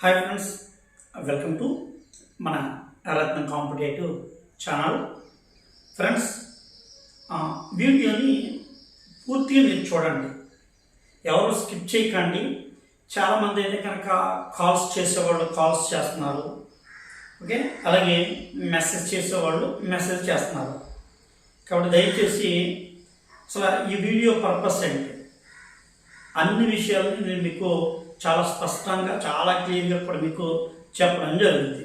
Hi friends welcome to మన రత్న competitive channel. Friends వీడియోని పూర్తిగా మీరు చూడండి. ఎవరు స్కిప్ చేయకండి. చాలామంది అయితే కనుక కాల్స్ చేసేవాళ్ళు కాల్స్ చేస్తున్నారు. ఓకే అలాగే మెసేజ్ చేసేవాళ్ళు మెసేజ్ చేస్తున్నారు. కాబట్టి దయచేసి అసలు ఈ వీడియో పర్పస్ ఏంటి? అన్ని విషయాలని నేను మీకు చాలా స్పష్టంగా చాలా క్లియర్గా కూడా మీకు చెప్పడం జరుగుతుంది.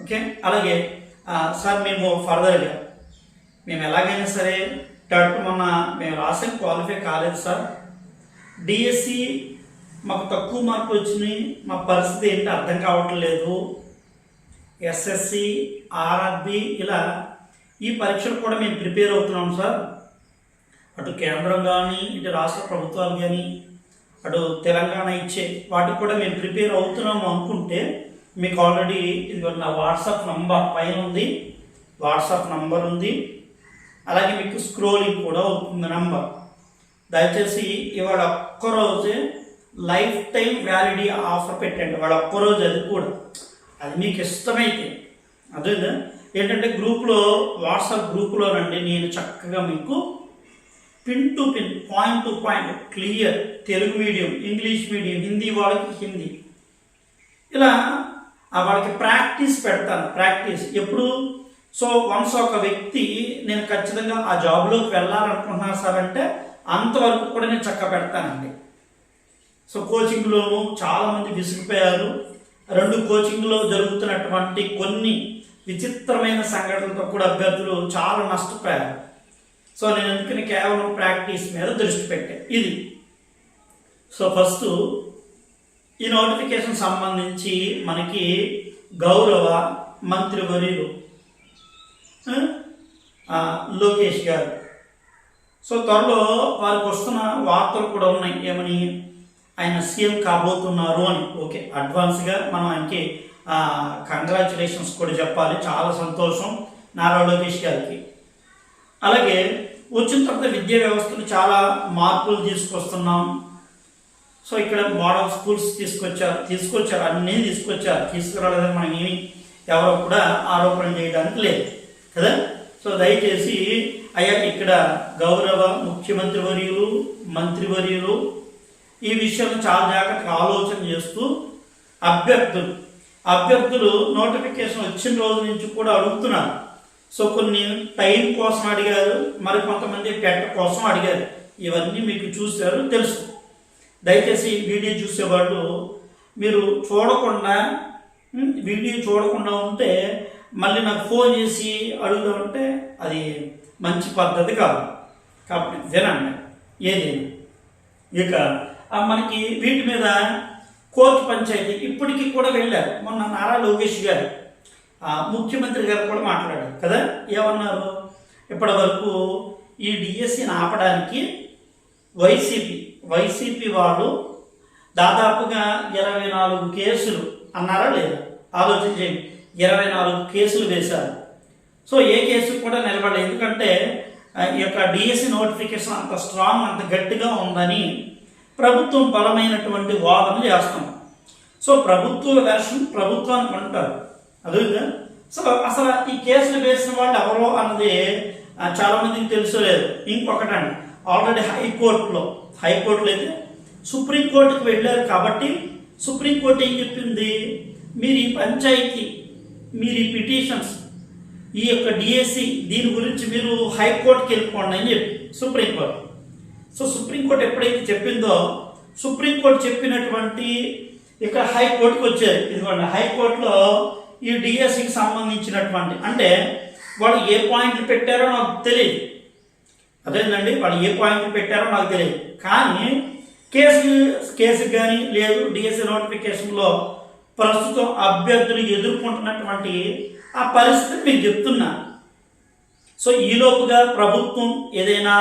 ఓకే? అలాగే సార్ మేము ఫర్దర్గా మేము ఎలాగైనా సరే టట్ మొన్న మేము రాసిన క్వాలిఫై కాలేదు సార్. డిఎస్సి మాకు తక్కువ మార్కులు వచ్చినాయి మా పరిస్థితి ఏంటి అర్థం కావట్లేదు ఎస్ఎస్సి ఆర్ఆర్బి ఇలా ఈ పరీక్షలు కూడా మేము ప్రిపేర్ అవుతున్నాం సార్. అటు కేంద్రం కానీ ఇటు రాష్ట్ర ప్రభుత్వాలు కానీ అటు తెలంగాణ ఇచ్చే వాటికి కూడా మేము ప్రిపేర్ అవుతున్నాము అనుకుంటే మీకు ఆల్రెడీ ఇది నా వాట్సాప్ నంబర్ పైన ఉంది. వాట్సాప్ నంబర్ ఉంది. అలాగే మీకు స్క్రోలింగ్ కూడా అవుతుంది నంబర్. దయచేసి ఇవాళ ఒక్కరోజే లైఫ్ టైం వ్యాలిడీ ఆఫర్ పెట్టండి. వాడు ఒక్కరోజు అది కూడా. అది మీకు ఇష్టమైతే. అదే ఏంటంటే గ్రూప్లో వాట్సాప్ గ్రూప్లోనండి నేను చక్కగా మీకు pin to pin point to point clear Telugu medium English medium Hindi వాళ్ళకి హిందీ ఇలా వాళ్ళకి ప్రాక్టీస్ పెడతాను ప్రాక్టీస్ ఎప్పుడు సో వన్స్ ఒక వ్యక్తి నేను ఖచ్చితంగా ఆ జాబ్లోకి వెళ్ళాలనుకుంటున్నాను సార్ అంటే అంతవరకు కూడా నేను చక్క పెడతానండి. సో కోచింగ్లోనూ చాలామంది విసిగిపోయారు. రెండు కోచింగ్లో జరుగుతున్నటువంటి కొన్ని విచిత్రమైన సంఘటనలతో కూడా అభ్యర్థులు చాలా నష్టపోయారు. సో నేను అందుకని కేవలం ప్రాక్టీస్ మీద దృష్టి పెట్టాను ఇది. సో ఫస్ట్ ఈ నోటిఫికేషన్ సంబంధించి మనకి గౌరవ మంత్రివర్యులు లోకేష్ గారు. సో త్వరలో వారికి వస్తున్న వార్తలు కూడా ఉన్నాయి. ఏమని? ఆయన సీఎం కాబోతున్నారు అని. ఓకే అడ్వాన్స్గా మనం ఆయనకి కంగ్రాచులేషన్స్ కూడా చెప్పాలి. చాలా సంతోషం నారా లోకేష్ గారికి. అలాగే వచ్చిన తర్వాత విద్యా వ్యవస్థలు చాలా మార్పులు తీసుకొస్తున్నాం. సో ఇక్కడ మోడల్ స్కూల్స్ తీసుకొచ్చారు తీసుకొచ్చారు అన్నీ తీసుకొచ్చారు. తీసుకురాలేదని మనం ఏమి ఎవరో కూడా ఆరోపణ చేయడానికి లేదు కదా? సో దయచేసి అయ్యా ఇక్కడ గౌరవ ముఖ్యమంత్రి వర్యులు మంత్రివర్యులు ఈ విషయంలో చాలా జాగ్రత్తగా ఆలోచన చేస్తూ అభ్యర్థులు అభ్యర్థులు నోటిఫికేషన్ వచ్చిన రోజు నుంచి కూడా అడుగుతున్నారు. సో కొన్ని టైం కోసం అడిగారు మరి కొంతమంది పెట్ట కోసం అడిగారు. ఇవన్నీ మీకు చూశారు తెలుసు. దయచేసి వీడియో చూసేవాళ్ళు మీరు చూడకుండా వీడియో చూడకుండా ఉంటే మళ్ళీ నాకు ఫోన్ చేసి అడుగుదామంటే అది మంచి పద్ధతి కాదు. కాబట్టి వినండి ఏది ఇక మనకి వీటి మీద కోర్టు పంచాయతీ ఇప్పటికీ కూడా వెళ్ళారు. మొన్న నారా లోకేష్ గారు. ముఖ్యమంత్రి గారు కూడా మాట్లాడారు. కదా? ఏమన్నారు? ఇప్పటి వరకు ఈ డిఎస్సిని ఆపడానికి వైసీపీ వైసీపీ వాళ్ళు దాదాపుగా ఇరవై నాలుగు కేసులు అన్నారా లేదా? ఆలోచన చేయండి. ఇరవై నాలుగు కేసులు వేశారు. సో ఏ కేసు కూడా నిలబడలేదు. ఎందుకంటే ఈ యొక్క డిఎస్సి నోటిఫికేషన్ అంత స్ట్రాంగ్ అంత గట్టిగా ఉందని ప్రభుత్వం బలమైనటువంటి వాదన చేస్తాం సో ప్రభుత్వ వెర్షన్ ప్రభుత్వానికి అంటారు. అదే సో అసలు ఈ కేసులు వేసిన వాళ్ళు ఎవరో అన్నది చాలా మందికి తెలుసు లేదు. ఇంకొకటండి ఆల్రెడీ హైకోర్టులో హైకోర్టులో అయితే సుప్రీంకోర్టుకు వెళ్ళారు కాబట్టి సుప్రీంకోర్టు ఏం చెప్పింది? మీరు ఈ పంచాయతీ మీరు ఈ పిటిషన్స్ ఈ యొక్క డిఎస్సి దీని గురించి మీరు హైకోర్టుకి వెళ్ళిపోండి అని చెప్పి సుప్రీంకోర్టు సో సుప్రీంకోర్టు ఎప్పుడైతే చెప్పిందో సుప్రీంకోర్టు చెప్పినటువంటి ఇక్కడ హైకోర్టుకి వచ్చారు. ఇదిగోండి హైకోర్టులో ఈ డిఎస్సికి సంబంధించినటువంటి అంటే వాళ్ళు ఏ పాయింట్లు పెట్టారో నాకు తెలియదు. అదేంటండి వాళ్ళు ఏ పాయింట్లు పెట్టారో నాకు తెలియదు. కానీ కేసు కేసు కానీ లేదు డిఎస్సి నోటిఫికేషన్లో ప్రస్తుతం అభ్యర్థులు ఎదుర్కొంటున్నటువంటి ఆ పరిస్థితి మీకు చెప్తున్నా. సో ఈలోపుగా ప్రభుత్వం ఏదైనా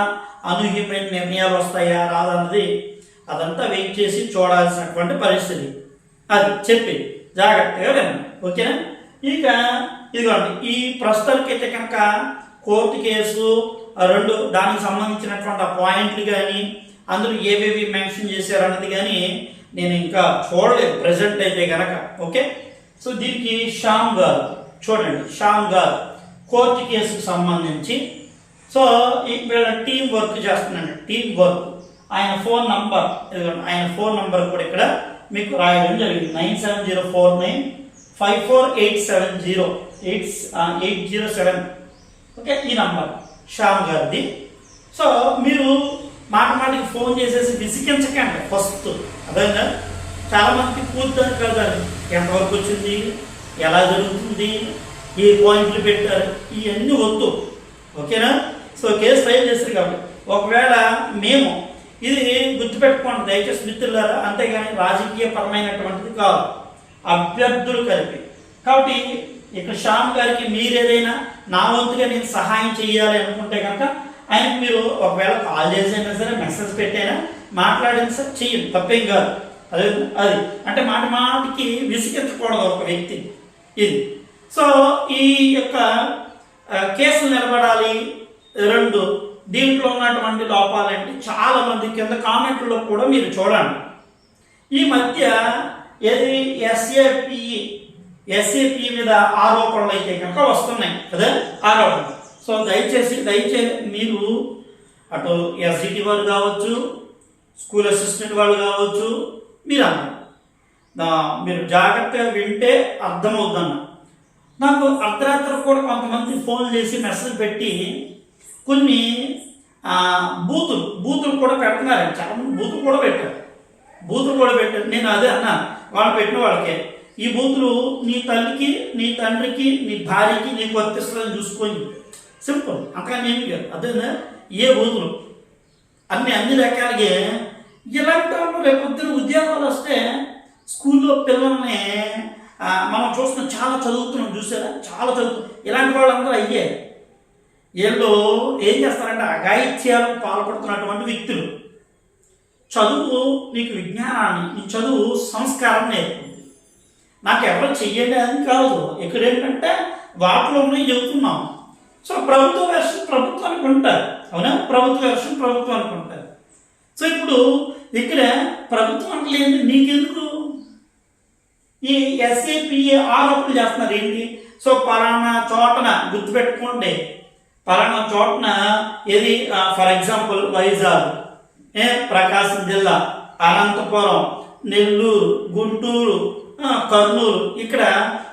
అనూహ్యమైన నిర్ణయాలు వస్తాయా రాదన్నది అదంతా వెయిట్ చేసి చూడాల్సినటువంటి పరిస్థితి. అది చెప్పింది. జాగ్రత్తగా వినండి ఓకేనా? ఇక ఇదిగోండి. ఈ ప్రస్తుతానికైతే కనుక కోర్టు కేసు ఆ రెండు దానికి సంబంధించినటువంటి పాయింట్లు కానీ అందులో ఏవేవి మెన్షన్ చేశారు అన్నది కానీ నేను ఇంకా చూడలేదు ప్రజెంట్ అయితే గనక. ఓకే? సో దీనికి శ్యామ్ గారు చూడండి శ్యామ్ గారు కోర్టు కేసుకు సంబంధించి. సో ఇక్కడ టీం వర్క్ చేస్తున్నాడు. Team work. ఆయన ఫోన్ నంబర్ ఇదిగోండి, ఆయన ఫోన్ నంబర్ కూడా ఇక్కడ మీకు రాయడం జరిగింది. Nine seven zero four nine five four eight seven zero eight eight zero seven. Okay ఈ నంబర్ శ్యామ్ గారిది. సో మీరు మాట మాటికి ఫోన్ చేసేసి విసిగించకండి ఫస్ట్. అదేనా చాలా మందికి పూర్తి కదా ఎంతవరకు వచ్చింది? ఎలా జరుగుతుంది? ఏ పాయింట్లు పెట్టారు? ఇవన్నీ వద్దు. ఓకేనా? సో కేసు ఫైల్ చేస్తారు కాబట్టి. ఒకవేళ మేము ఇది గుర్తుపెట్టుకోండి దయచేసి మిత్రులారా అంతేగాని రాజకీయ పరమైనటువంటిది కాదు. అభ్యర్థులు కలిపి. కాబట్టి ఇక్కడ శ్యామ్ గారికి మీరు ఏదైనా నా వంతుగా నేను సహాయం చేయాలి అనుకుంటే కనుక ఆయనకు మీరు ఒకవేళ కాల్ చేసైనా సరే మెసేజ్ పెట్టైనా మాట్లాడిన సరే చెయ్యండి తప్పేం కాదు. అదే అది. అంటే మాట మాటికి విసిగించకూడదు ఒక వ్యక్తి. ఇది. సో ఈ యొక్క కేసులు నిలబడాలి. రెండు దీంట్లో ఉన్నటువంటి లోపాలంటే చాలా మంది కింద కామెంట్లో కూడా మీరు చూడండి. ఈ మధ్య ఏది ఎస్ఏపి ఎస్ఏపి మీద ఆరోపణలు అయితే కనుక వస్తున్నాయి. కదా ఆరోపణలు. సో దయచేసి దయచేసి మీరు అటు ఎస్జిటి వాళ్ళు కావచ్చు స్కూల్ అసిస్టెంట్ వాళ్ళు కావచ్చు మీరు అన్నారు మీరు జాగ్రత్తగా వింటే అర్థమవుద్దన్న నాకు అర్ధరాత్రి కూడా కొంతమంది ఫోన్ చేసి మెసేజ్ పెట్టి కొన్ని బూతులు బూతులు కూడా పెడుతున్నారు. చాలామంది బూతులు కూడా పెట్టారు. బూతులు కూడా పెట్టారు. నేను అదే అన్నా వాళ్ళు పెట్టిన వాళ్ళకే. ఈ బూతులు నీ తల్లికి నీ తండ్రికి నీ భార్యకి నీకు వర్తిస్తుందని చూసుకొని సింపుల్. అంతకని ఏమి కాదు అదేనా ఏ బూతులు? అన్ని అన్ని రకాలుగా ఇలాంటి వాళ్ళు రేపొద్దున ఉద్యోగాలు వస్తే స్కూల్లో పిల్లల్ని మనం చూస్తున్నాం చాలా చదువుతున్నాం చూసారా? చాలా చదువుతున్నాం ఇలాంటి వాళ్ళందరూ అయ్యే. వీళ్ళు ఏం చేస్తారంటే అఘాయిత్యాలకు పాల్పడుతున్నటువంటి వ్యక్తులు. చదువు నీకు విజ్ఞానాన్ని నీ చదువు సంస్కారం నేర్పుతుంది. నాకు ఎవరు చెయ్యండి అని కాదు ఇక్కడ ఏంటంటే వాటిలో ఉన్నాయి చెబుతున్నాం. సో ప్రభుత్వ వెర్షన్ ప్రభుత్వం అనుకుంటారు. అవునా? ప్రభుత్వ వెర్షన్ ప్రభుత్వం అనుకుంటారు. సో ఇప్పుడు ఇక్కడ ప్రభుత్వం అంటే ఏంటి? నీకెందుకు? ఈ ఎస్ఏపిఏ ఆరోపణలు చేస్తున్నారు ఏంటి? సో పలానా చోటన గుర్తుపెట్టుకోండి. పలానా చోటన ఏది ఫర్ ఎగ్జాంపుల్ వైజాగ్ ఏ ప్రకాశం జిల్లా అనంతపురం నెల్లూరు గుంటూరు కర్నూలు ఇక్కడ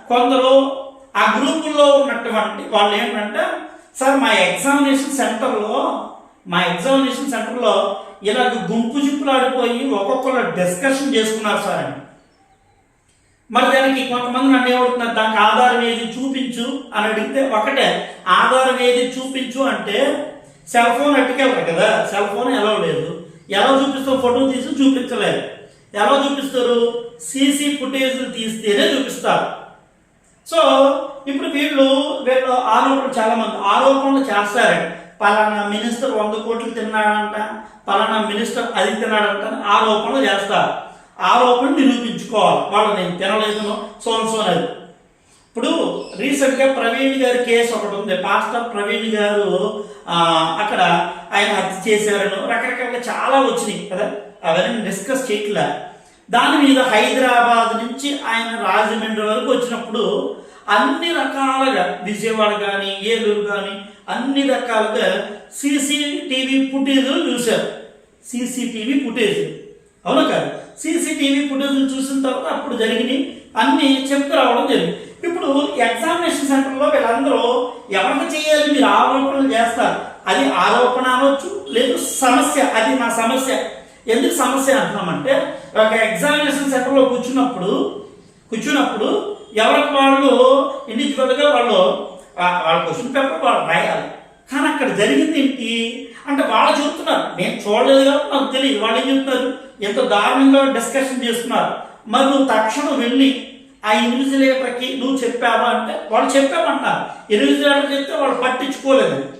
కొందరు ఆ గ్రూపుల్లో ఉన్నటువంటి వాళ్ళు ఏంటంటే సార్ మా ఎగ్జామినేషన్ సెంటర్లో మా ఎగ్జామినేషన్ సెంటర్లో ఇలాగ గుంపు జిప్పులాడిపోయి ఒక్కొక్కరు డిస్కషన్ చేసుకున్నారు సార్ అండి మరి దానికి కొంతమంది నన్ను ఏమవుతున్నారు దానికి ఆధారం ఏది చూపించు అని అడిగితే ఒకటే. ఆధారం ఏది చూపించు అంటే సెల్ ఫోన్ అట్టుకెళ్ళరు కదా. సెల్ ఫోన్ ఎలా లేదు. ఎలా చూపిస్తారు ఫోటో తీసి చూపించలేరు. ఎలా చూపిస్తారు? సీసీ ఫుటేజ్లు తీస్తేనే చూపిస్తారు. సో ఇప్పుడు వీళ్ళు వీళ్ళు ఆరోపణలు చాలామంది ఆరోపణలు చేస్తారు. పలానా మినిస్టర్ వంద కోట్లు తిన్నాడంట పలానా మినిస్టర్ అది తిన్నాడంట ఆరోపణలు చేస్తారు. ఆరోపణ నిరూపించుకోవాలి. వాళ్ళు నేను తినలేదు సోన్ అది ఇప్పుడు రీసెంట్గా ప్రవీణ్ గారి కేసు ఒకటి ఉంది. పాస్టర్ ప్రవీణ్ గారు అక్కడ ఆయన హత్య చేశారను రకరకాల చాలా వచ్చినాయి కదా. అవన్నీ డిస్కస్ చేయట్లా. దాని మీద హైదరాబాద్ నుంచి ఆయన రాజమండ్రి వరకు వచ్చినప్పుడు అన్ని రకాలుగా విజయవాడ కానీ ఏలూరు కానీ అన్ని రకాలుగా సీసీటీవీ ఫుటేజ్లు చూశారు. సీసీటీవీ ఫుటేజ్ అవును కాదు? సీసీటీవీ ఫుటేజ్ చూసిన తర్వాత అప్పుడు జరిగినాయి అన్ని చెప్పు రావడం జరిగింది. ఇప్పుడు ఎగ్జామినేషన్ సెంటర్లో వీళ్ళందరూ ఎవరికి చేయాలి మీరు ఆరోపణలు చేస్తారు? అది ఆరోపణ అనవచ్చు లేదు సమస్య అది నా సమస్య. ఎందుకు సమస్య అంటున్నామంటే ఒక ఎగ్జామినేషన్ సెంటర్లో కూర్చున్నప్పుడు కూర్చున్నప్పుడు ఎవరికి వాళ్ళు ఇండివిజువల్గా వాళ్ళు వాళ్ళ క్వశ్చన్ పేపర్ వాళ్ళు రాయాలి. కానీ అక్కడ జరిగింది ఏంటి? అంటే వాళ్ళు చెప్తున్నారు నేను చూడలేదు కాబట్టి నాకు తెలియదు వాళ్ళు ఏం చెప్తున్నారు? ఎంత దారుణంగా డిస్కషన్ చేస్తున్నారు. మరి నువ్వు తక్షణం వెళ్ళి ఆ ఇన్విజిలేటర్కి నువ్వు చెప్పావా అంటే వాళ్ళు చెప్పామంటారు ఇన్విజిలేటర్ చెప్తే వాళ్ళు పట్టించుకోలేదు.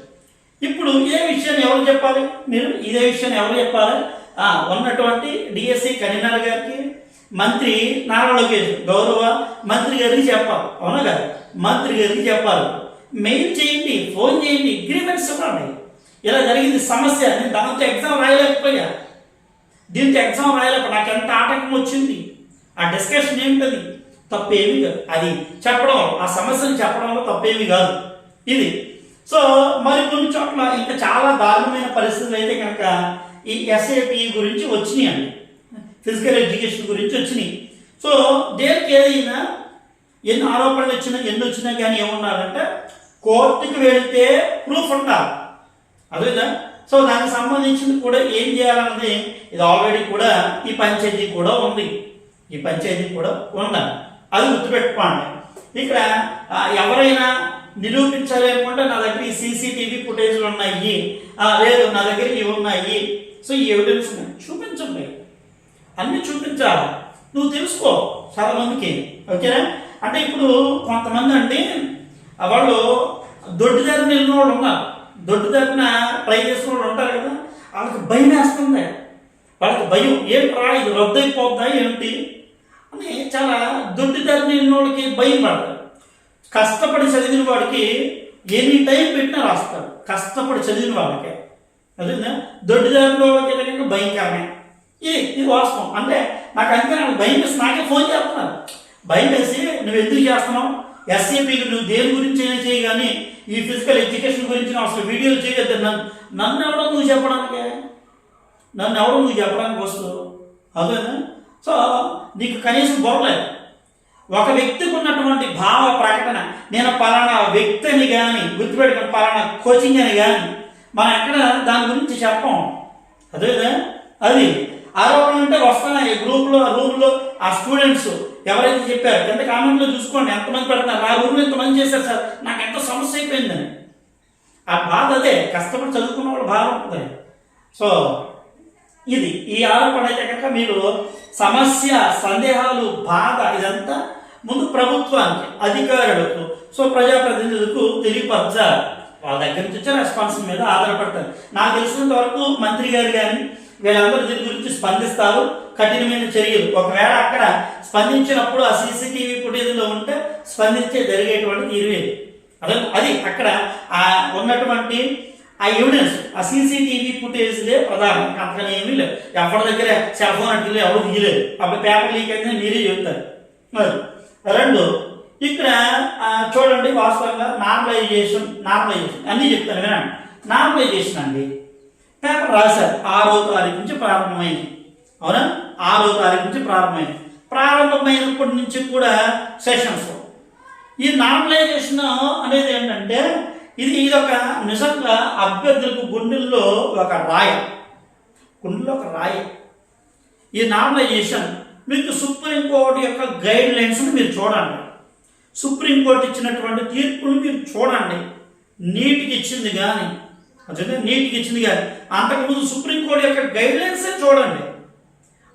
ఇప్పుడు ఇదే విషయాన్ని ఎవరు చెప్పాలి? మీరు ఇదే విషయాన్ని ఎవరు చెప్పాలి? ఉన్నటువంటి డిఎస్సి కన్వీనర్ గారికి మంత్రి నారా లోకేష్ గౌరవ మంత్రి గారికి చెప్పాలి. అవునా కదా? మంత్రి గారికి చెప్పాలి. మెయిల్ చేయండి ఫోన్ చేయండి అగ్రిమెంట్స్ ఇవ్వండి. ఇలా జరిగింది సమస్య. నేను దాంతో ఎగ్జామ్ రాయలేకపోయా. దీంతో ఎగ్జామ్ రాయలేక నాకు ఎంత ఆటంకం వచ్చింది? ఆ డిస్కషన్ ఏమిటది? తప్పేమి కాదు. అది చెప్పడం ఆ సమస్యను చెప్పడంలో తప్పేమి కాదు. ఇది. సో మరి కొన్ని చోట్ల ఇంకా చాలా దారుణమైన పరిస్థితులు అయితే కనుక ఈ ఎస్ఏపి గురించి వచ్చినాయండి. ఫిజికల్ ఎడ్యుకేషన్ గురించి వచ్చినాయి. సో దేనికి ఏదైనా ఎన్ని ఆరోపణలు వచ్చినా ఎన్ని వచ్చినా కానీ ఏమన్నారంటే కోర్టుకి వెళితే ప్రూఫ్ ఉండాలి. అదేదా సో దానికి సంబంధించింది కూడా ఏం చేయాలన్నది ఇది ఆల్రెడీ కూడా ఈ పంచాయతీ కూడా ఉంది. ఈ పంచాయతీ కూడా ఉండాలి. అది గుర్తుపెట్టుకోండి. ఇక్కడ ఎవరైనా నిరూపించాలి అనుకుంటే నా దగ్గర ఈ సీసీటీవీ ఫుటేజ్లు ఉన్నాయి. లేదు నా దగ్గర ఇవి ఉన్నాయి. సో ఈ ఎవిడెన్స్ చూపించండి. అన్నీ చూపించాలి. నువ్వు తెలుసుకో చాలా మందికి ఓకేనా? అంటే ఇప్పుడు కొంతమంది అండి వాళ్ళు దొడ్డిదారిని నిలిన వాళ్ళు ఉన్నారు. దొడ్డు తప్పిన ట్రై చేసిన వాళ్ళు ఉంటారు కదా వాళ్ళకి భయం వేస్తుంది. వాళ్ళకి భయం ఏంట్రా ఇది రద్దు అయిపోద్దా ఏంటి? అని చాలా దొడ్డు తప్పిన వాళ్ళకి భయం పడతారు కష్టపడి చదివిన వాడికి ఎనీ టైం పెట్టినా రాస్తారు కష్టపడి చదివిన వాళ్ళకి. అదేనా? తప్పిన వాళ్ళకి ఏంటంటే భయంకరమే. ఇది ఇది వాస్తవం. అంటే నాకు అంతే నాకు భయం వేసి నాకే ఫోన్ చేస్తున్నారు. భయం వేసి నువ్వు ఎందుకు చేస్తున్నావు? ఎస్ఏపీకి నువ్వు దేని గురించి అయినా చేయి ఈ ఫిజికల్ ఎడ్యుకేషన్ గురించి నువ్వు అసలు వీడియోలు చేయలేదు. నన్ను నన్ను ఎవడం నువ్వు చెప్పడానికి? నన్ను ఎవడం నువ్వు చెప్పడానికి వస్తావు అదేనా? సో నీకు కనీసం గొడవలేదు ఒక వ్యక్తికి ఉన్నటువంటి భావ ప్రకటన నేను పలానా వ్యక్తిని కానీ గుర్తుపెట్టుకుని పలానా కోచింగ్ అని కానీ మనం ఎక్కడ దాని గురించి చెప్పం. అదే అది ఆరోపణ అంటే వస్తున్నాయి గ్రూప్లో రూమ్లో ఆ స్టూడెంట్స్ ఎవరైతే చెప్పారు? కింద కామెంట్లో చూసుకోండి. ఎంతమంది పెడతారు ఆ రూమ్లో ఎంతమంది చేశారు సార్. నాకు ఎంత సమస్య అయిపోయిందని. ఆ బాధ అదే. కష్టపడి చదువుకున్న వాళ్ళు బాధ ఉంటుంది సో ఇది ఈ ఆరోపణ అయితే కనుక మీరు సమస్య సందేహాలు బాధ ఇదంతా ముందు ప్రభుత్వానికి అధికారులకు సో ప్రజాప్రతినిధులకు తెలియపరచాలి. వాళ్ళ దగ్గర నుంచి వచ్చే రెస్పాన్స్ మీద ఆధారపడతారు. నాకు తెలిసినంత వరకు మంత్రి గారు కానీ వీళ్ళందరూ దీని గురించి స్పందిస్తారు. కఠినమైన చర్యలు. ఒకవేళ అక్కడ స్పందించినప్పుడు ఆ సీసీటీవీ ఫుటేజ్లో ఉంటే స్పందించే జరిగేటువంటి తీరువే అదే అది అక్కడ ఆ ఉన్నటువంటి ఆ ఎవిడెన్స్ ఆ సీసీటీవీ ఫుటేజ్లే ప్రధానం. అంతకని ఏమీ లేదు ఎవరి దగ్గర సెల్ ఫోన్ అంటే ఎవరు తీయలేదు. అప్పుడు పేపర్ లీక్ అయితే మీరే చెప్తారు మరి రెండు ఇక్కడ చూడండి వాస్తవంగా నార్మలైజేషన్ నార్మలైజేషన్ అన్నీ చెప్తాను వినండి. నార్మలైజేషన్ అండి. పేపర్ రాశారు. ఆరో తారీఖు నుంచి ప్రారంభమైంది. అవునా? ఆరో తారీఖు నుంచి ప్రారంభమైంది. ప్రారంభమైనప్పటి నుంచి కూడా సెషన్స్ ఈ నార్మలైజేషన్ అనేది ఏంటంటే ఇది ఇది ఒక నిజంగా అభ్యర్థులకు గుండెల్లో ఒక రాయ. గుండెల్లో ఒక రాయ. ఈ నార్మలైజేషన్ మీకు సుప్రీంకోర్టు యొక్క గైడ్ లైన్స్ని మీరు చూడండి. సుప్రీంకోర్టు ఇచ్చినటువంటి తీర్పును మీరు చూడండి. నీటికి ఇచ్చింది కానీ అదే నీటికి ఇచ్చింది కానీ అంతకుముందు సుప్రీంకోర్టు యొక్క గైడ్ లైన్సే చూడండి.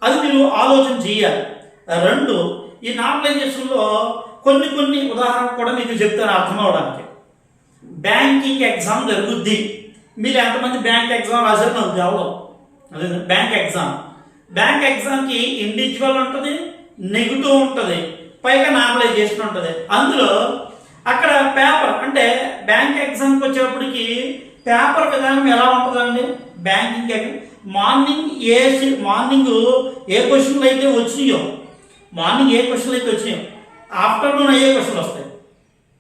అది మీరు ఆలోచన చేయాలి. రెండు ఈ నార్మలైజేషన్లో కొన్ని కొన్ని ఉదాహరణ కూడా మీకు చెప్తాను అర్థం అవడానికి బ్యాంకింగ్ ఎగ్జామ్ జరుగుద్ది. మీరు ఎంతమంది బ్యాంక్ ఎగ్జామ్ రాశారు నాకు తెలవదు. అదే బ్యాంక్ ఎగ్జామ్. బ్యాంక్ ఎగ్జామ్కి ఇండివిజువల్ ఉంటుంది నెగిటివ్ ఉంటుంది పైగా నార్మలైజేషన్ ఉంటుంది. అందులో అక్కడ పేపర్ అంటే బ్యాంక్ ఎగ్జామ్కి వచ్చేప్పటికి పేపర్ విధానం ఎలా ఉంటుందండి? Banking exam. మార్నింగ్ ఏ మార్నింగ్ ఏ క్వశ్చన్లు అయితే వచ్చినాయో మార్నింగ్ ఏ క్వశ్చన్లు అయితే వచ్చినాయో ఆఫ్టర్నూన్ అయ్యే క్వశ్చన్లు వస్తాయి.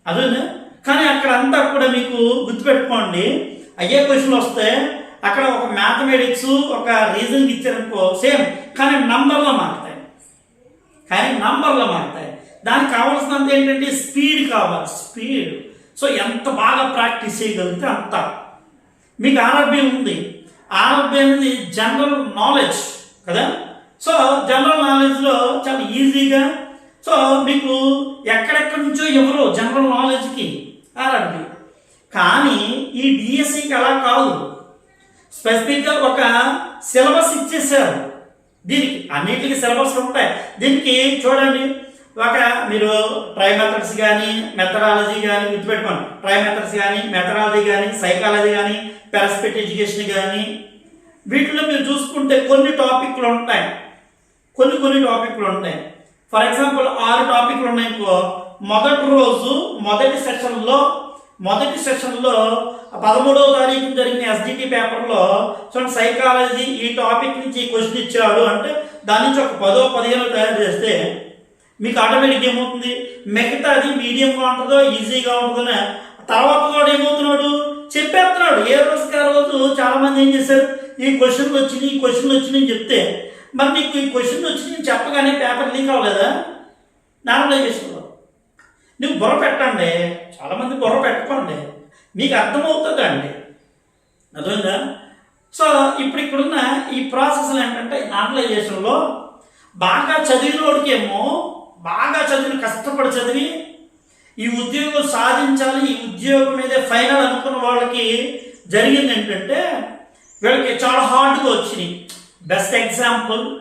అదే కానీ అక్కడ అంతా కూడా మీకు గుర్తుపెట్టుకోండి అయ్యే క్వశ్చన్లు వస్తే అక్కడ ఒక మ్యాథమెటిక్స్ ఒక రీజనింగ్ ఇచ్చారనుకో సేమ్ కానీ నంబర్లో మారుతాయి. కానీ నంబర్లో మారుతాయి. దానికి కావాల్సినంత ఏంటంటే స్పీడ్ కావాలి స్పీడ్. సో ఎంత బాగా ప్రాక్టీస్ చేయగలిగితే అంత. మీకు ఆర్ఆర్బి ఉంది. ఆర్బీ అనేది జనరల్ నాలెడ్జ్ కదా? సో జనరల్ నాలెడ్జ్లో చాలా ఈజీగా సో మీకు ఎక్కడెక్కడి నుంచో ఎవరో జనరల్ నాలెడ్జ్కి ఆర్ఆర్బి కానీ ఈ డిఎస్సికి అలా కాదు. స్పెసిఫిక్గా ఒక సిలబస్ ఇచ్చేసారు దీనికి అన్నింటికి సిలబస్ ఉంటాయి. దీనికి చూడండి ఒక మీరు ట్రై మెథడ్స్ కానీ మెథడాలజీ కానీ గుర్తుపెట్టుకోండి. ట్రై మెథడ్స్ కానీ మెథడాలజీ కానీ సైకాలజీ కానీ పెరస్పెక్ట్ ఎడ్యుకేషన్ కానీ వీటిలో మీరు చూసుకుంటే కొన్ని టాపిక్లు ఉంటాయి. కొన్ని కొన్ని టాపిక్లు ఉంటాయి. ఫర్ ఎగ్జాంపుల్ ఆరు టాపిక్లు ఉన్నాయి అనుకో. మొదటి రోజు మొదటి సెషన్లో మొదటి సెషన్లో పదమూడవ తారీఖు జరిగిన ఎస్డిటి పేపర్లో చూడండి సైకాలజీ ఈ టాపిక్ నుంచి క్వశ్చన్ ఇచ్చాడు అంటే దాని నుంచి ఒక పదో పదిహేను తయారు చేస్తే మీకు ఆటోమేటిక్ ఏమవుతుంది? మిగతా అది మీడియంగా ఉంటుందో ఈజీగా ఉంటుందో తర్వాత వాడు ఏమవుతున్నాడు? చెప్పేస్తున్నాడు. ఏ రోజుకి ఆ రోజు చాలామంది ఏం చేశారు? ఈ క్వశ్చన్లు వచ్చినాయి ఈ క్వశ్చన్లు వచ్చినాయి చెప్తే మరి నీకు ఈ క్వశ్చన్ వచ్చి నేను చెప్పగానే పేపర్ లీక్ అవ్వలేదా? నార్మలైజేషన్లో నువ్వు బుర్ర పెట్టండి. చాలామంది బుర్ర పెట్టుకోండి. మీకు అర్థమవుతుంది అండి? అర్థమైందా? సో ఇప్పుడు ఇక్కడున్న ఈ ప్రాసెస్లు ఏంటంటే నార్మలైజేషన్లో బాగా చదివినోడికేమో బాగా చదివిన కష్టపడి చదివి ఈ ఉద్యోగం సాధించాలి ఈ ఉద్యోగం మీదే ఫైనల్ అనుకున్న వాళ్ళకి జరిగింది ఏంటంటే వీళ్ళకి చాలా హార్డ్గా వచ్చినాయి. బెస్ట్ ఎగ్జాంపుల్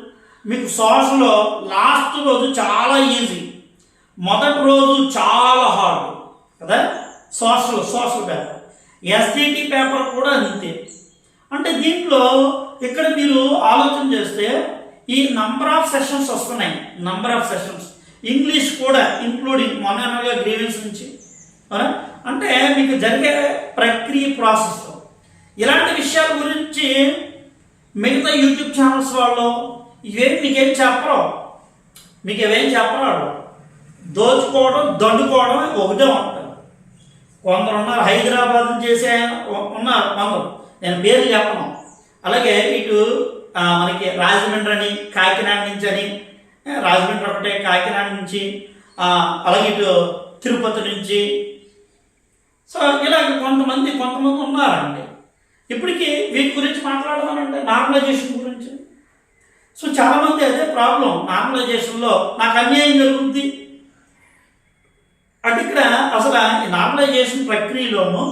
మీకు సోషల్లో లాస్ట్ రోజు చాలా ఈజీ మొదటి రోజు చాలా హార్డ్ కదా? Social social paper STT paper కూడా అంతే. అంటే దీంట్లో ఇక్కడ మీరు ఆలోచన చేస్తే ఈ నంబర్ ఆఫ్ సెషన్స్ వస్తున్నాయి. నంబర్ ఆఫ్ సెషన్స్ ఇంగ్లీష్ కూడా ఇంక్లూడింగ్ మొన్న గ్రీవెన్స్ నుంచి. అంటే మీకు జరిగే ప్రక్రియ ప్రాసెస్ ఇలాంటి విషయాల గురించి మిగతా యూట్యూబ్ ఛానల్స్ వాళ్ళు ఇవేం మీకేం చెప్పరు? మీకు ఇవేం చెప్పరు వాళ్ళు దోచుకోవడం దండుకోవడం ఒకటే ఉంటుంది. కొందరు ఉన్నారు హైదరాబాద్ నుంచి చేసే ఉన్నారు కొందరు నేను పేర్లు చెప్పను. అలాగే ఇటు మనకి రాజమండ్రి అని కాకినాడ నుంచి అని రాజమండ్రి ఒకటే కాకినాడ నుంచి అలాగే ఇటు తిరుపతి నుంచి. సో ఇలాగ కొంతమంది కొంతమంది ఉన్నారండి. ఇప్పటికీ వీటి గురించి మాట్లాడదామంటే నార్మలైజేషన్ గురించి. సో చాలామంది అదే ప్రాబ్లం నార్మలైజేషన్లో నాకు అన్యాయం జరుగుద్ది. అంటే ఇక్కడ అసలు ఈ నార్మలైజేషన్ ప్రక్రియలోనూ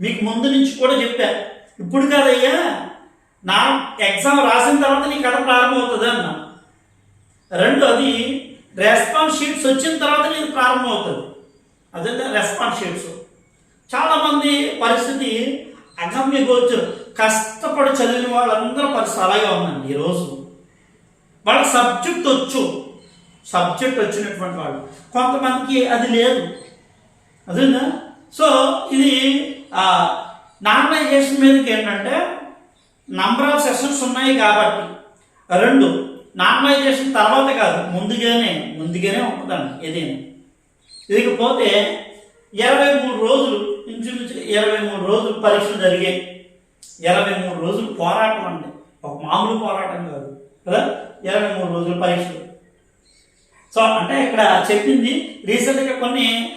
మీకు ముందు నుంచి కూడా చెప్పా. ఇప్పుడు కాదయ్యా నా ఎగ్జామ్ రాసిన తర్వాత నీ కథ ప్రారంభమవుతుంది అన్నా. అది రెస్పాన్స్ షీట్స్ వచ్చిన తర్వాత నీకు ప్రారంభమవుతుంది. అదే రెస్పాన్స్ షీట్స్. చాలామంది పరిస్థితి అగమ్య గోచరు కష్టపడి చదివిన వాళ్ళందరూ పరిస్థితి అలాగే ఉందండి ఈరోజు వాళ్ళకి సబ్జెక్ట్ వచ్చు. సబ్జెక్ట్ వచ్చినటువంటి వాళ్ళు. కొంతమందికి అది లేదు. అదేనా? సో ఇది నార్మలైజేషన్ మీదకి ఏంటంటే నంబర్ ఆఫ్ సెషన్స్ ఉన్నాయి కాబట్టి. రెండు నార్మలైజేషన్ తర్వాత కాదు ముందుగానే ముందుగానే ఉంటుందండి ఏదైనా. ఇకపోతే ఇరవై మూడు రోజులు ఇంచుమించు ఇరవై మూడు రోజులు పరీక్షలు జరిగాయి. ఇరవై మూడు రోజులు పోరాటం అండి. ఒక మామూలు పోరాటం కాదు కదా? ఇరవై మూడు రోజులు పరీక్షలు. సో అంటే ఇక్కడ చెప్పింది రీసెంట్గా కొన్ని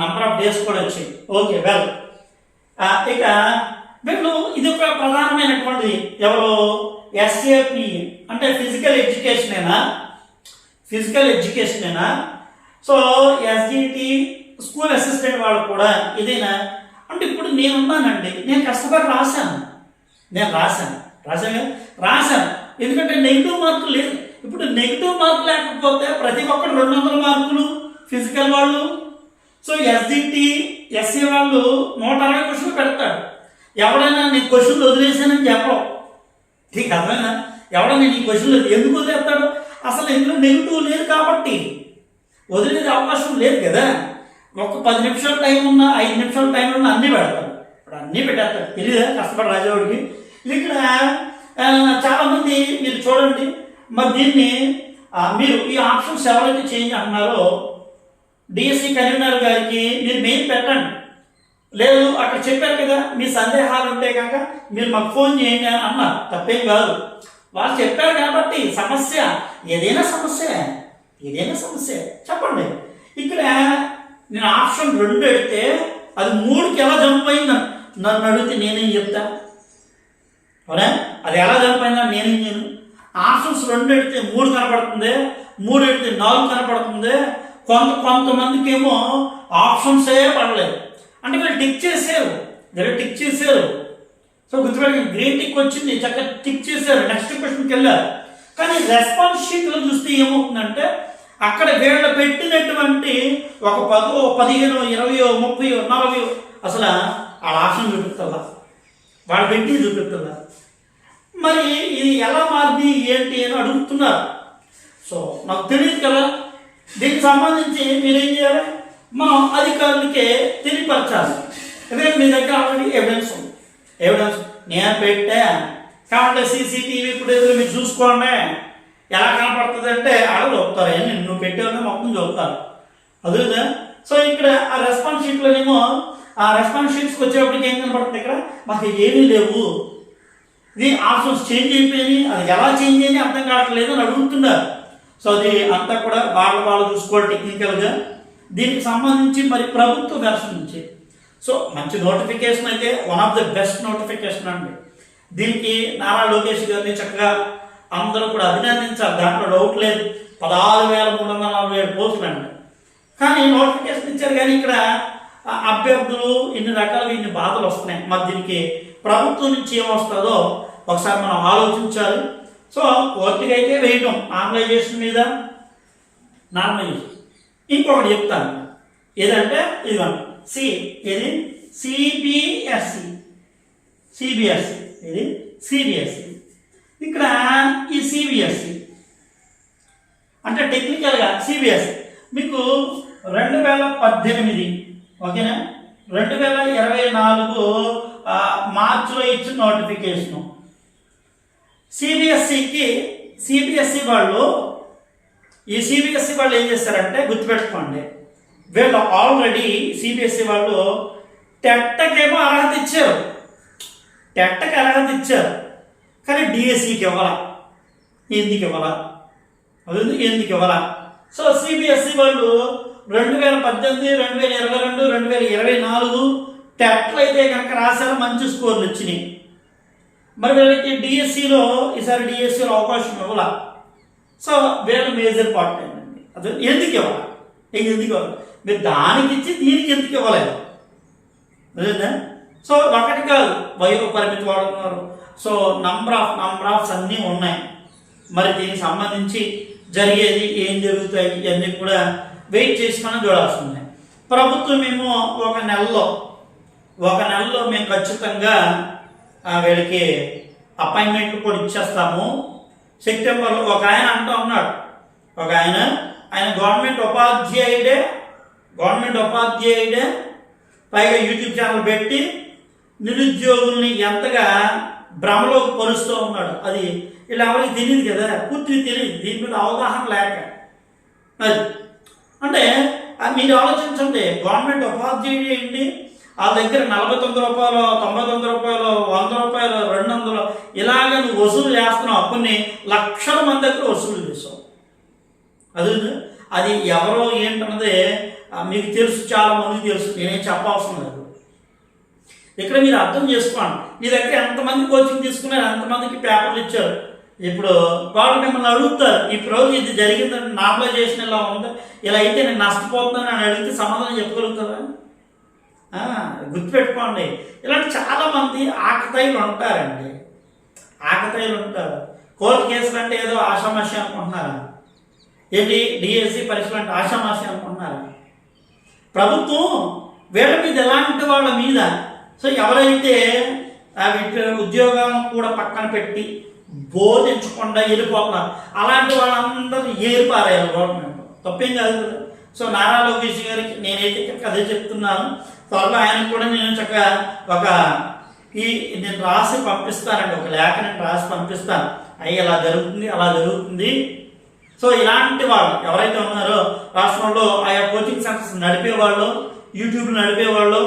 నంబర్ ఆఫ్ డేస్ కూడా వచ్చాయి. ఓకే వెల్ ఇక వీళ్ళు ఇది ఒక ప్రధానమైనటువంటి ఎవరు? ఎస్ఏపి అంటే ఫిజికల్ ఎడ్యుకేషనేనా ఫిజికల్ ఎడ్యుకేషనేనా సో ఎస్జిటి స్కూల్ అసిస్టెంట్ వాళ్ళు కూడా ఇదేనా? అంటే ఇప్పుడు నేనున్నానండి. నేను కష్టపడి రాశాను. నేను రాశాను. రాశాను రాశాను. ఎందుకంటే నెగిటివ్ మార్కులు లేదు ఇప్పుడు నెగిటివ్ మార్క్ లేకపోతే ప్రతి ఒక్కరు రెండు వందల మార్కులు ఫిజికల్ వాళ్ళు. సో ఎస్జిటి ఎస్సీ వాళ్ళు నూట అరవై క్వశ్చన్లు పెడతాడు ఎవడైనా నీ క్వశ్చన్లు వదిలేసానని చెప్పడం. నీకు అర్థమైనా ఎవడైనా నీ క్వశ్చన్లు ఎందుకు వదిలేస్తాడు? అసలు ఇందులో నెగిటివ్ లేదు కాబట్టి. వదిలేది అవకాశం లేదు కదా. ఒక పది నిమిషాల టైం ఉన్నా ఐదు నిమిషాల టైం ఉన్నా అన్నీ పెడతారు ఇప్పుడు అన్నీ పెట్టేస్తారు తెలియదా కష్టపడి రాజావాడికి. ఇక్కడ చాలామంది మీరు చూడండి. మరి దీన్ని మీరు ఈ ఆప్షన్స్ ఎవరైతే చేంజ్ అంటున్నారో డిఎస్సి కన్వీనర్ గారికి మీరు మెయిల్ పెట్టండి. లేదు అక్కడ చెప్పారు కదా మీ సందేహాలు ఉంటే కనుక మీరు మాకు ఫోన్ చేయండి అని అన్నారు. తప్పేం కాదు. వాళ్ళు చెప్పారు కాబట్టి సమస్య ఏదైనా సమస్య ఏదైనా సమస్య. చెప్పండి. ఇక్కడ నేను ఆప్షన్ రెండు పెడితే అది మూడుకి ఎలా జంప్ అయింది నన్ను అడిగితే నేనేం చెప్తా? అవునా? అది ఎలా జంప్ అయిందా నేనేం చేయను. ఆప్షన్స్ రెండు పెడితే మూడు కనపడుతుంది మూడు పెడితే నాలుగు కనపడుతుంది. కొంత కొంతమందికి ఏమో ఆప్షన్సే పడలేదు. అంటే వీళ్ళు టిక్ చేశారు. దగ్గర టిక్ చేశారు. సో గుర్తుపెట్టి గ్రీన్ టిక్ వచ్చింది చక్కగా టిక్ చేశారు. నెక్స్ట్ క్వశ్చన్కి వెళ్ళారు. కానీ రెస్పాన్స్ షీట్లో చూస్తే ఏమవుతుందంటే అక్కడ వీళ్ళు పెట్టినటువంటి ఒక పదో పదిహేను ఇరవయో ముప్పయో నలభయో అసలు ఆ ఆప్షన్ చూపిస్తుందా వాళ్ళు పెట్టి చూపిస్తుందా మరి ఇది ఎలా మారింది ఏంటి అని అడుగుతున్నారు. సో నాకు తెలియదు కదా. దీనికి సంబంధించి మీరేం చేయాలి? మనం అధికారులకే తెలియపరచాలి. ఎందుకంటే మీ దగ్గర ఆల్రెడీ ఎవిడెన్స్ ఉంది. ఎవిడెన్స్ నేను పెట్టా కాబట్టి సీసీటీవీ ఇప్పుడు ఏదో మీరు చూసుకోండి. ఎలా కనపడుతుంది అంటే అలా చూపుతారు నేను నువ్వు పెట్టేవన్నీ మొత్తం చూపుతారు. అదేదా సో ఇక్కడ ఆ రెస్పాన్స్ షీట్లోనేమో ఆ రెస్పాన్స్ షీట్స్కి వచ్చేటప్పటికి ఏం కనపడుతుంది ఇక్కడ? మాకు ఏమీ లేవు. ఇది ఆప్షన్స్ చేంజ్ అయిపోయింది అది ఎలా చేంజ్ అయ్యి అర్థం కావట్లేదు అని అడుగుతున్నారు. సో అది అంతా కూడా వాళ్ళు వాళ్ళు చూసుకోవాలి టెక్నికల్గా దీనికి సంబంధించి మరి ప్రభుత్వ వెర్షన్ నుంచి. సో మంచి నోటిఫికేషన్ అయితే one of the best notification అండి. దీనికి నారా లోకేష్ గారిని చక్కగా అందరూ కూడా అభినందించాలి. దాంట్లో డౌట్ లేదు. పదహారు వేల మూడు వందల నలభై ఏడు పోస్టులు అండి. కానీ నోటిఫికేషన్ ఇచ్చారు కానీ ఇక్కడ అభ్యర్థులు ఇన్ని రకాలు ఇన్ని బాధలు వస్తున్నాయి. మరి దీనికి ప్రభుత్వం నుంచి ఏమొస్తుందో ఒకసారి మనం ఆలోచించాలి. సో పూర్తిగా అయితే వేయటం. నార్మలైజేషన్ మీద నార్మలైజేషన్ ఇంకొకటి చెప్తాను. ఏదంటే ఇది సి ఇది సిబిఎస్సి సిబిఎస్సి ఇది సిబిఎస్సి ఇక్కడ ఈ సిబిఎస్సి అంటే టెక్నికల్గా సిబిఎస్సి మీకు రెండు వేల పద్దెనిమిది ఓకేనా? రెండు వేల ఇరవై నాలుగు మార్చిలో ఇచ్చిన నోటిఫికేషను. సిబిఎస్సికి సిబిఎస్సి వాళ్ళు ఈ సిబిఎస్సి వాళ్ళు ఏం చేస్తారంటే గుర్తుపెట్టుకోండి. వీళ్ళు ఆల్రెడీ సిబిఎస్సి వాళ్ళు టెట్టకేమో అర్హత ఇచ్చారు. టెట్టకి అర్హత ఇచ్చారు. కానీ డిఎస్సికి ఇవ్వాలా? ఎందుకు ఇవ్వాలా? అది ఎందుకు ఇవ్వాలా? సో సిబిఎస్ఈ వాళ్ళు రెండు వేల పద్దెనిమిది రెండు వేల ఇరవై రెండు రెండు వేల ఇరవై నాలుగు టెట్లు అయితే కనుక రాశారు మంచి స్కోర్లు వచ్చినాయి. మరి వీళ్ళకి డిఎస్సిలో ఈసారి డిఎస్సిలో అవకాశం ఇవ్వాల? సో వీళ్ళ మేజర్ పార్ట్ అయిందండి అది ఎందుకు ఇవ్వాలి? ఎందుకు ఇవ్వాలి? మీరు దానికి ఇచ్చి దీనికి ఎందుకు ఇవ్వలేదు? అదేనా? సో ఒకటి కాదు వయో పరిమితి వాడుతున్నారు. So number of number offs అన్నీ ఉన్నాయి. మరి దీనికి సంబంధించి జరిగేది ఏం జరుగుతాయి ఇవన్నీ కూడా వెయిట్ చేసి మనం చూడాల్సి ఉంది ప్రభుత్వం మేము ఒక నెలలో ఒక నెలలో మేము ఖచ్చితంగా ఆ, వీళ్ళకి అపాయింట్మెంట్ కూడా ఇచ్చేస్తాము. సెప్టెంబర్లో ఒక ఆయన అంటూ ఉన్నాడు. ఒక ఆయన ఆయన గవర్నమెంట్ ఉపాధ్యాయుడే గవర్నమెంట్ ఉపాధ్యాయుడే పైగా యూట్యూబ్ ఛానల్ పెట్టి నిరుద్యోగుల్ని ఎంతగా భ్రమలోకి పరుస్తూ ఉన్నాడు. అది ఇలా ఎవరికి తెలియదు కదా. పూర్తిగా తెలియదు దీని మీద అవగాహన లేక. అది. అంటే మీరు ఆలోచించండి. గవర్నమెంట్ ఉపాధ్యాయుడు ఏంటి వాళ్ళ దగ్గర నలభై తొమ్మిది రూపాయలు తొంభై తొమ్మిది రూపాయలు వంద రూపాయలు రెండు వందలు ఇలాగ నువ్వు వసూలు చేస్తున్నావు కొన్ని లక్షల మంది దగ్గర వసూలు చేసావు. అది అది ఎవరో ఏంటన్నది మీకు తెలుసు చాలా మందికి తెలుసు. నేనేం చెప్పవసరం లేదు. ఇక్కడ మీరు అర్థం చేసుకోండి. మీ దగ్గర ఎంతమంది కోచింగ్ తీసుకున్నారు ఎంతమందికి పేపర్లు ఇచ్చారు? ఇప్పుడు వాళ్ళు మిమ్మల్ని అడుగుతారు ఈ రోజు ఇది జరిగిందని నార్మలైజేషన్ ఇలా ఉంది? ఇలా అయితే నేను నష్టపోతున్నాను అని అడిగితే సమాధానం చెప్పగలుగుతారా? గుర్తుపెట్టుకోండి. ఇలాంటి చాలామంది ఆకతాయిలు ఉంటారండి. ఆకతాయిలు ఉంటారు. కోర్టు కేసులు అంటే ఏదో ఆషామాషి అనుకుంటున్నారా? ఏంటి? డిఎస్సి పరీక్షలు అంటే ఆషామాషి అనుకుంటున్నారా? ప్రభుత్వం వీళ్ళ మీద ఎలాంటి వాళ్ళ మీద సో ఎవరైతే ఆ ఉద్యోగం కూడా పక్కన పెట్టి బోధించకుండా వెళ్ళిపోతున్నారు అలాంటి వాళ్ళందరూ ఏరిపారేయాలి గవర్నమెంట్ తప్పేం కాదు కదా. సో నారా లోకేష్ గారికి నేనైతే కథ చెప్తున్నాను. త్వరలో ఆయన కూడా నేను చక్కగా ఒక ఈ నేను రాసి పంపిస్తానండి ఒక లేఖ నేను రాసి పంపిస్తాను. అయ్యి ఇలా జరుగుతుంది అలా జరుగుతుంది. సో ఇలాంటి వాళ్ళు ఎవరైతే ఉన్నారో రాష్ట్రంలో ఆయా కోచింగ్ సెంటర్స్ నడిపేవాళ్ళు యూట్యూబ్ నడిపేవాళ్ళు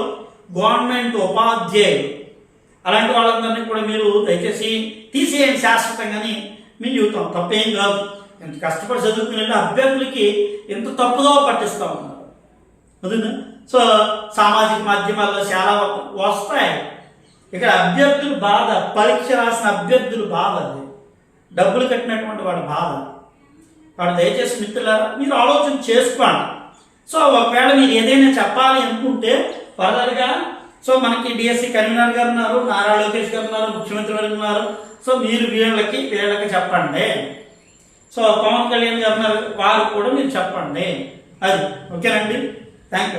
గవర్నమెంట్ ఉపాధ్యాయులు. అలాంటి వాళ్ళందరినీ కూడా మీరు దయచేసి తీసేయండి శాశ్వతంగాని. మీ జీవితం తప్పేం కాదు. ఎంత కష్టపడి చదువుకునే అభ్యర్థులకి ఎంత తప్పుదో పట్టిస్తూ ఉన్నారు అదేనా? సో సామాజిక మాధ్యమాల్లో చాలా వస్తాయి. ఇక్కడ అభ్యర్థులు బాధ పరీక్ష రాసిన అభ్యర్థులు బాధ అది. డబ్బులు కట్టినటువంటి వాడి బాధ. వాడు దయచేసి మిత్రులారా మీరు ఆలోచన చేసుకోండి. సో ఒకవేళ మీరు ఏదైనా చెప్పాలి అనుకుంటే ఫర్దర్గా సో మనకి డిఎస్సి కన్వీనర్ గారు ఉన్నారు నారా లోకేష్ గారు ఉన్నారు ముఖ్యమంత్రి గారు ఉన్నారు. సో మీరు వీళ్ళకి వీళ్ళకి చెప్పండి. సో పవన్ కళ్యాణ్ గారు ఉన్నారు వారు కూడా మీరు చెప్పండి. అది ఓకేనండి థ్యాంక్ యూ